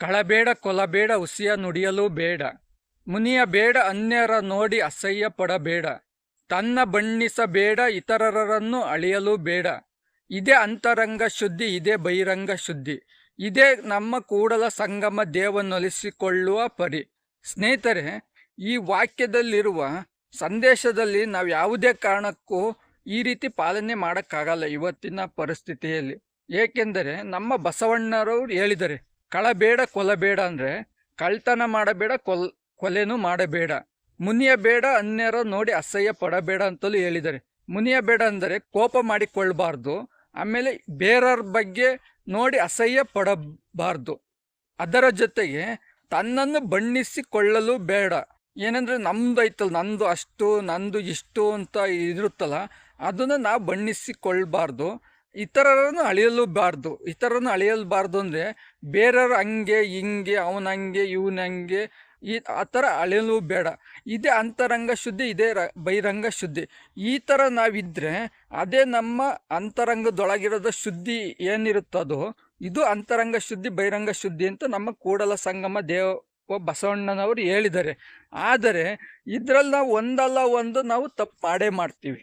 ಕಳಬೇಡ ಕೊಲಬೇಡ ಉಸಿಯ ನುಡಿಯಲು ಬೇಡ. ಮುನಿಯ ಬೇಡ ಅನ್ಯರ ನೋಡಿ ಅಸಹ್ಯ ಪಡಬೇಡ. ತನ್ನ ಬಣ್ಣಿಸಬೇಡ ಇತರರನ್ನು ಅಳಿಯಲು ಬೇಡ. ಇದೇ ಅಂತರಂಗ ಶುದ್ಧಿ, ಇದೇ ಬಹಿರಂಗ ಶುದ್ಧಿ. ಇದೇ ನಮ್ಮ ಕೂಡಲ ಸಂಗಮ ದೇವನೊಲಿಸಿಕೊಳ್ಳುವ ಪರಿ. ಸ್ನೇಹಿತರೆ, ಈ ವಾಕ್ಯದಲ್ಲಿರುವ ಸಂದೇಶದಲ್ಲಿ ನಾವು ಯಾವುದೇ ಕಾರಣಕ್ಕೂ ಈ ರೀತಿ ಪಾಲನೆ ಮಾಡೋಕ್ಕಾಗಲ್ಲ ಇವತ್ತಿನ ಪರಿಸ್ಥಿತಿಯಲ್ಲಿ. ಏಕೆಂದರೆ ನಮ್ಮ ಬಸವಣ್ಣರವರು ಹೇಳಿದ್ದಾರೆ ಕಳಬೇಡ ಕೊಲಬೇಡ ಅಂದರೆ ಕಳ್ತನ ಮಾಡಬೇಡ, ಕೊಲ್, ಕೊಲೆನೂ ಮಾಡಬೇಡ. ಮುನಿಯ ಬೇಡ ಅನ್ಯರ ನೋಡಿ ಅಸಹ್ಯ ಪಡಬೇಡ ಅಂತಲೂ ಹೇಳಿದ್ದಾರೆ. ಮುನಿಯ ಬೇಡ ಅಂದರೆ ಕೋಪ ಮಾಡಿಕೊಳ್ಳಬಾರ್ದು, ಆಮೇಲೆ ಬೇರೆಯವ್ರ ಬಗ್ಗೆ ನೋಡಿ ಅಸಹ್ಯ ಪಡಬಾರ್ದು. ಅದರ ಜೊತೆಗೆ ತನ್ನನ್ನು ಬಣ್ಣಿಸಿಕೊಳ್ಳಲು ಬೇಡ. ಏನಂದರೆ ನಮ್ಮದು ಐತಲ್ಲ, ನಂದು ಅಷ್ಟು, ನಂದು ಇಷ್ಟು ಅಂತ ಇರುತ್ತಲ್ಲ, ಅದನ್ನು ನಾವು ಬಣ್ಣಿಸಿಕೊಳ್ಬಾರ್ದು ಇತರರನ್ನು ಅಳೆಯಲೂಬಾರ್ದು. ಇತರರನ್ನು ಅಳಿಯಲ್ಬಾರ್ದು ಅಂದರೆ ಬೇರೆಯವ್ರು ಹಂಗೆ, ಹಿಂಗೆ, ಅವನ ಹಂಗೆ, ಇವನ ಹಂಗೆ, ಈ ಆ ಥರ ಅಳೆಯಲು ಬೇಡ ಇದೇ ಅಂತರಂಗ ಶುದ್ಧಿ, ಇದೇ ರ, ಬಹಿರಂಗ ಶುದ್ಧಿ. ಈ ಥರ ನಾವಿದ್ದರೆ ಅದೇ ನಮ್ಮ ಅಂತರಂಗದೊಳಗಿರೋದ ಶುದ್ಧಿ ಏನಿರುತ್ತದೋ ಇದು ಅಂತರಂಗ ಶುದ್ಧಿ, ಬಹಿರಂಗ ಶುದ್ಧಿ ಅಂತ ನಮ್ಮ ಕೂಡಲ ಸಂಗಮ ದೇವ ಬಸವಣ್ಣನವರು ಹೇಳಿದ್ದಾರೆ. ಆದರೆ ಇದರಲ್ಲಿ ನಾವು ಒಂದಲ್ಲ ಒಂದು ನಾವು ತಪ್ಪು ಮಾಡೇ ಮಾಡ್ತೀವಿ.